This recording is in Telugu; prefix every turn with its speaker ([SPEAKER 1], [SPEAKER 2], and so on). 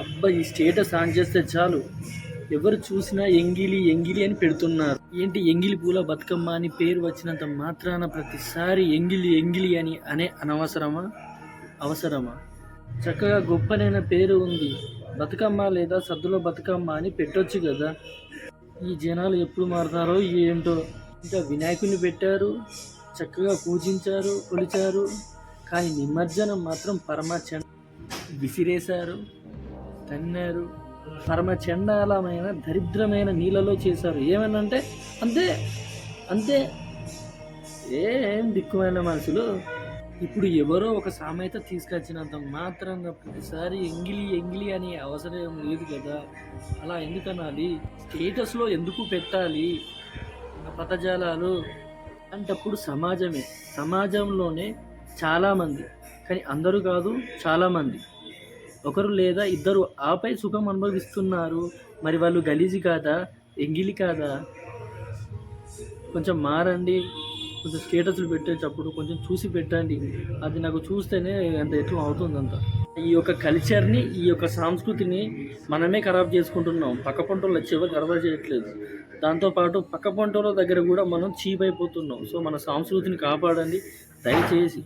[SPEAKER 1] అబ్బా ఈ స్టేటస్ ఆన్ చేస్తే చాలు. ఎవరు చూసినా ఎంగిలి ఎంగిలి అని పెడుతున్నారు. ఏంటి ఎంగిలి పూల బతుకమ్మ అని పేరు వచ్చినంత మాత్రాన ప్రతిసారి ఎంగిలి ఎంగిలి అని అనే అనవసరమా? అవసరమా? చక్కగా గొప్పనైన పేరు ఉంది. బతుకమ్మ లేదా సద్దుల బతుకమ్మ అని పెట్టొచ్చు కదా. ఈ జనాలు ఎప్పుడు మారుతారో ఏంటో. ఇంకా వినాయకుని పెట్టారు చక్కగా పూజించారు కొలిచారు కానీ నిమజ్జనం మాత్రం పరమ విసిరేశారు. తన్నారు పరమ చండాలమైన దరిద్రమైన నీళ్ళలో చేశారు. ఏమనంటే అంతే అంతే. ఏం దిక్కుమైన మనుషులు. ఇప్పుడు ఎవరో ఒక సామెత తీసుకొచ్చినంత మాత్రంగా ప్రతిసారి ఎంగిలి ఎంగిలి అనే అవసరం లేదు కదా. అలా ఎందుకనాలి? స్టేటస్లో ఎందుకు పెట్టాలి? పదజాలాలు అంటప్పుడు సమాజమే. సమాజంలోనే చాలామంది. కానీ అందరూ కాదు చాలామంది. ఒకరు లేదా ఇద్దరు ఆపై సుఖం అనుభవిస్తున్నారు. మరి వాళ్ళు గలీజి కాదా? ఎంగిలి కాదా? కొంచెం మారండి. కొంచెం స్టేటస్లు పెట్టేటప్పుడు కొంచెం చూసి పెట్టండి. అది నాకు చూస్తేనే అంత ఎట్లా అవుతుందంత. ఈ యొక్క కల్చర్ని ఈ యొక్క సంస్కృతిని మనమే ఖరాబ్ చేసుకుంటున్నాం. పక్క పంటలు వచ్చి ఖరాబ్ చేయట్లేదు. దాంతోపాటు పక్క పంటల దగ్గర కూడా మనం చీప్ అయిపోతున్నాం. సో మన సంస్కృతిని కాపాడండి. దయచేసి.